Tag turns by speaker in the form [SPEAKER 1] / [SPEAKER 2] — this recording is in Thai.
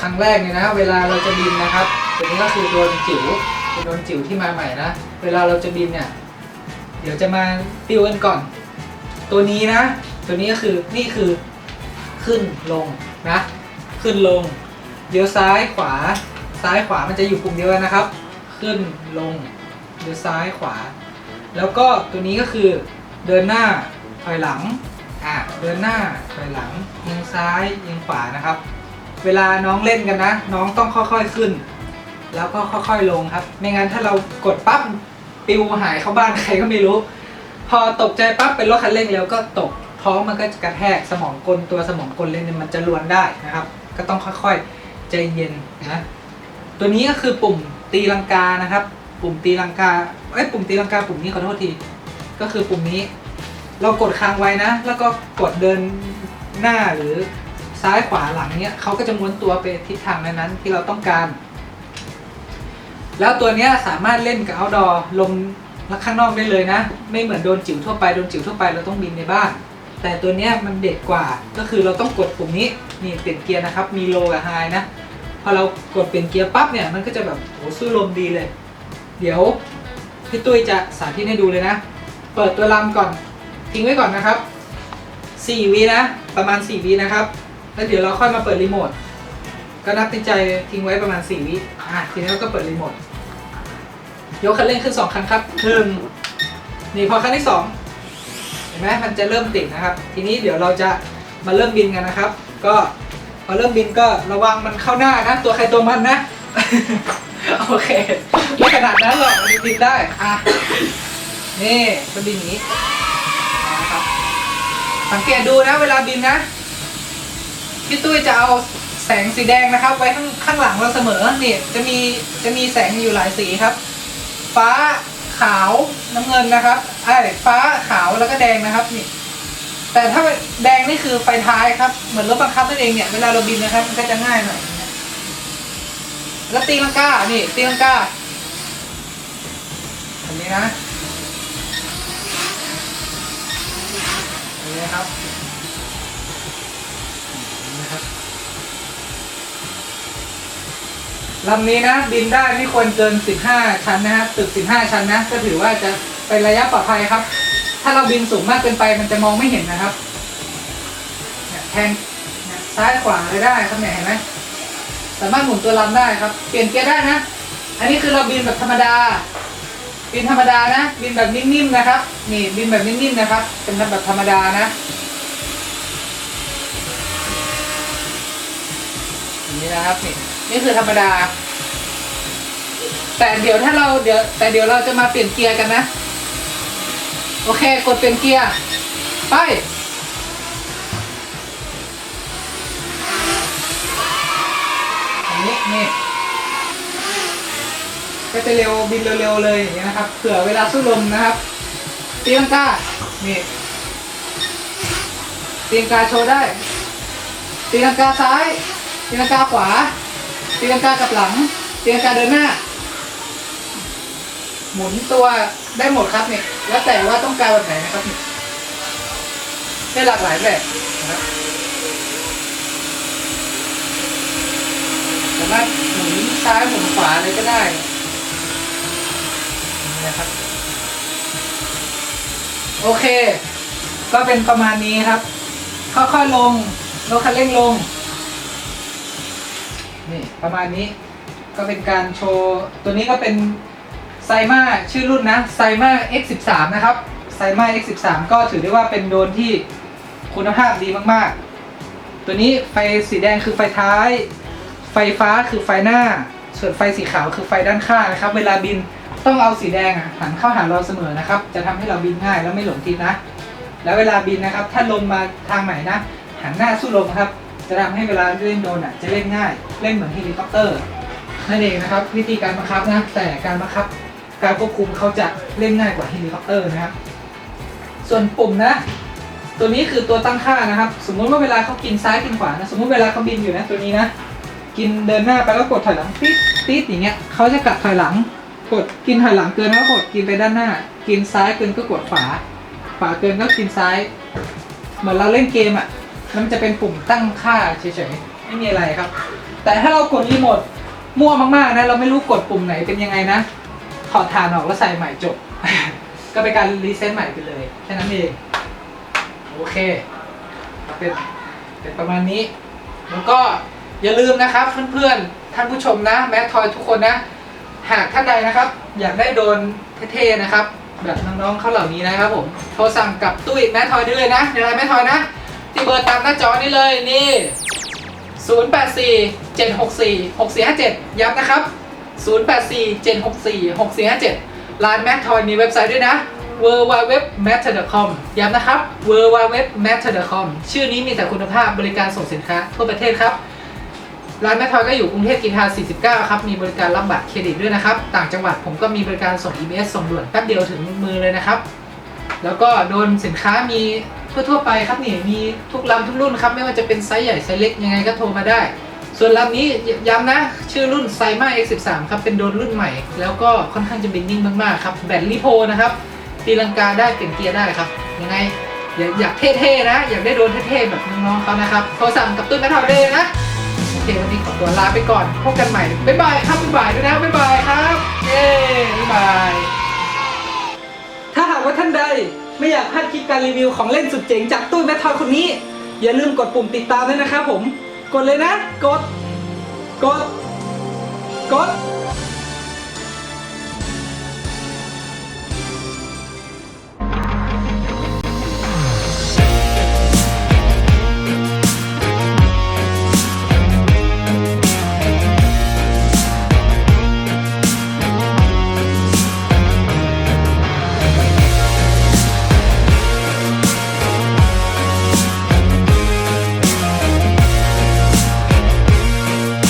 [SPEAKER 1] ครั้งแรกเนี่ยนะ เวลาเราจะบินนะครับตัวนี้ก็คือตัวจิ๋วเป็นโดรนจิ๋วที่มาใหม่นะ เวลาเราจะบินเนี่ย เดี๋ยวจะมาติวกันก่อน ตัวนี้นะ ตัวนี้ก็คือนี่คือขึ้นลงนะ ขึ้นลงเลี้ยวซ้ายขวา ซ้ายขวามันจะอยู่ปุ่มเดียวกันนะครับ ขึ้นลงเลี้ยวซ้ายขวา แล้วก็ตัวนี้ก็คือเดินหน้าถอยหลังอะเดินหน้าถอยหลังเอียงซ้ายเอียงขวานะครับ เวลาน้องเล่นกันนะ น้องต้องค่อยๆขึ้น แล้วก็ค่อยๆลงครับ ไม่งั้นถ้าเรากดปั๊บปิวหายเข้าบ้านใครก็ไม่รู้ พอตกใจปั๊บเป็นรถคันเร่งแล้วก็ตกท้องมันก็จะกระแทกสมองกลตัวสมองกลเล่นเนี่ยมันจะลวนได้นะครับ ก็ต้องค่อยๆใจเย็นนะตัวนี้ก็คือปุ่มตีลังกานะครับ ปุ่มตีลังกาเอ้ยปุ่มตีลังกาปุ่มนี้ขอโทษทีก็คือปุ่มนี้ เรากดค้างไว้นะ แล้วก็กดเดินหน้าหรือ ซ้ายขวาหลังเนี้ยเขาก็จะม้วนตัวไปทิศทางนั้นๆที่เราต้องการ แล้วตัวเนี้ยสามารถเล่นกับ outdoor ลมข้างนอกได้เลยนะ ไม่เหมือนโดนจิ๋วทั่วไปโดนจิ๋วทั่วไปเราต้องบินในบ้าน แต่ตัวเนี้ยมันเด็ดกว่าก็คือเราต้องกดปุ่มนี้นี่เปลี่ยนเกียร์นะครับ มี low กับ high นะพอเรากดเปลี่ยนเกียร์ปั๊บเนี่ยมันก็จะแบบโหสู้ลมดีเลย เดี๋ยวพี่ตุ้ยจะสาธิตให้ดูเลยนะ เปิดตัวลำก่อนทิ้งไว้ก่อนนะครับ4วินะ ประมาณ4วินะครับ แล้วเดี๋ยวเราค่อยมาเปิดรีโมท ก็นับในใจทิ้งไว้ประมาณ4วิอะทีนี้เราก็เปิดรีโมท ยกคันเร่งขึ้น2ครั้งครับหนึ่งนี่พอครั้งที่2เห็นไหมมันจะเริ่มติดนะครับ ทีนี้เดี๋ยวเราจะมาเริ่มบินกันนะครับ ก็พอเริ่มบินก็ระวังมันเข้าหน้านะ ตัวใครตัวมันนะ โอเคไม่ขนาดนั้นหรอกมันบินได้อะนี่มันบินอย่างนี้นะครับสังเกตดูนะเวลาบินนะ พี่ตุ้ยจะเอาแสงสีแดงนะครับ ไว้ข้างข้างหลังเราเสมอเนี่ยจะมีจะมีแสงอยู่หลายสีครับ ฟ้าขาวน้ำเงินนะครับไอ้ฟ้าขาวแล้วก็แดงนะครับนี่แต่ถ้าแดงนี่คือไฟท้ายครับ เหมือนรถบังคับนั่นเองเนี่ยเวลาเราบินนะครับมันก็จะง่ายหน่อยแล้วตีลังกานี่ตีลังกาอันนี้นะอันนี้ครับ นะครับลำนี้นะบินได้ไม่ควรเกิน 15 ชั้นนะฮะตึก 15 ชั้นนะ ก็ถือว่าจะเป็นระยะปลอดภัยครับ ถ้าเราบินสูงมากเกินไปมันจะมองไม่เห็นนะครับเนี่ยแทนเนี่ยซ้ายขวาเลยได้ครับเนี่ยเห็นไหมสามารถหมุนตัวลำได้ครับ เปลี่ยนเกียร์ได้นะ อันนี้คือเราบินแบบธรรมดา บินธรรมดานะ บินแบบนิ่มๆนะครับ นี่บินแบบนิ่มๆนะครับ เป็นแบบธรรมดานะ นี้นะครับนี่นี่คือธรรมดา แต่เดี๋ยวถ้าเราเดี๋ยว แต่เดี๋ยวเราจะมาเปลี่ยนเกียร์กันนะ โอเค กดเปลี่ยนเกียร์ ไปอันนี้นี่ก็จะเร็วบินเร็วๆเลยอย่างเงี้ยนะครับเผื่อเวลาสู้ลมนะครับตีลังกานี่ตีลังกาโชว์ได้ตีลังกาซ้าย ตีลังกาขวาตีลังกากลับหลังตีลังกาเดินหน้า หมุนตัวได้หมดครับเนี่ยแล้วแต่ว่าต้องการแบบไหนนะครับเนี่ยได้หลากหลายแบบนะครับสามารถหมุนซ้ายหมุนขวาเลยก็ได้นี่นะครับโอเค ก็เป็นประมาณนี้ครับ ค่อยๆลงลดคันเร่งลง นี่ประมาณนี้ก็เป็นการโชว์ ตัวนี้ก็เป็นไซมาชื่อรุ่นนะไซมา X13 นะครับไซมา X13 ก็ถือได้ว่าเป็นโดนที่คุณภาพดีมากๆ ตัวนี้ไฟสีแดงคือไฟท้าย ไฟฟ้าคือไฟหน้า ส่วนไฟสีขาวคือไฟด้านข้างนะครับ เวลาบินต้องเอาสีแดงหันเข้าหาเราเสมอนะครับ จะทำให้เราบินง่ายแล้วไม่หลงทิศนะ แล้วเวลาบินนะครับ ถ้าลมมาทางไหนนะ หันหน้าสู้ลมครับ จะทำให้เวลาเล่นโดนอะจะเล่นง่าย เล่นเหมือนเฮลิคอปเตอร์นั่นเองนะครับ วิธีการบังคับนะ แต่การบังคับ การควบคุมเขาจะเล่นง่ายกว่าเฮลิคอปเตอร์นะครับ ส่วนปุ่มนะ ตัวนี้คือตัวตั้งค่านะครับ สมมุติว่าเวลาเขากินซ้ายกินขวานะ สมมุติเวลาเขาบินอยู่นะตัวนี้นะ กินเดินหน้าไปแล้วกดถอยหลังติ๊ดติ๊ดอย่างเงี้ยเขาจะกลับถอยหลัง กดกินถอยหลังเกินก็กดกินไปด้านหน้า กินซ้ายเกินก็กดขวา ขวาเกินก็กินซ้าย เหมือนเราเล่นเกมอะ มันจะเป็นปุ่มตั้งค่าเฉยๆ ไม่มีอะไรครับ แต่ถ้าเรากดรีโมทมั่วมากๆนะ เราไม่รู้กดปุ่มไหนเป็นยังไงนะ ถอดฐานออกแล้วใส่ใหม่จบ ก็เป็นการรีเซ็ตใหม่ไปเลย แค่นั้นเอง โอเค เป็นเป็นประมาณนี้ แล้วก็อย่าลืมนะครับเพื่อนๆ ท่านผู้ชมนะ แมททอยทุกคนนะ หากท่านใดนะครับ อยากได้โดนเท่ๆนะครับ แบบน้องๆเขาเหล่านี้นะครับผม โทรสั่งกับตุ้ยแมททอยได้เลยนะในไลน์แมททอยนะ ที่เบอร์ตามหน้าจอนี้เลยนี่ 084 764 6457 ย้ำนะครับ 084 764 6457 ร้านแมททอยมีเว็บไซต์ด้วยนะ w w w m a t t e r c o m ย้ำนะครับ w w w m a t t e r c o m ชื่อนี้มีแต่คุณภาพบริการส่งสินค้าทั่วประเทศครับ ร้านแมททอยก็อยู่กรุงเทพกีทา 49 ครับ มีบริการรับบัตรเครดิตด้วยนะครับ ต่างจังหวัดผมก็มีบริการส่ง EMS ส่งด่วนแป๊บเดียวถึงมือเลยนะครับ แล้วก็โดนสินค้ามี ทั่วๆไปครับนี่มีทุกลำทุกรุ่นครับ ไม่ว่าจะเป็นไซส์ใหญ่ไซส์เล็กยังไงก็โทรมาได้ ส่วนลำนี้ย้ำนะ ชื่อรุ่นไซมา X13 ครับ เป็นโดรนรุ่นใหม่ แล้วก็ค่อนข้างจะเป็นนิ่งมากๆครับแบตลิโพนะครับตีลังกาได้เปลี่ยนเกียร์ได้ครับ ยังไงอยากอยากเท่ๆนะ อยากได้โดรนเท่ๆแบบน้องๆเขานะครับโทรสั่งกับตุ้ยแมททอยได้เลยนะโอเควันนี้ขอตัวลาไปก่อนพบกันใหม่บ๊ายบายครับบ๊ายบายด้วยนะบ๊ายบายครับเย้บ๊ายบาย ถ้าหากว่าท่านใด ไม่อยากพลาดคลิปการรีวิวของเล่นสุดเจ๋งจากตู้แมททอยคนนี้ อย่าลืมกดปุ่มติดตามด้วยนะครับผม กดเลยนะ กด กด กด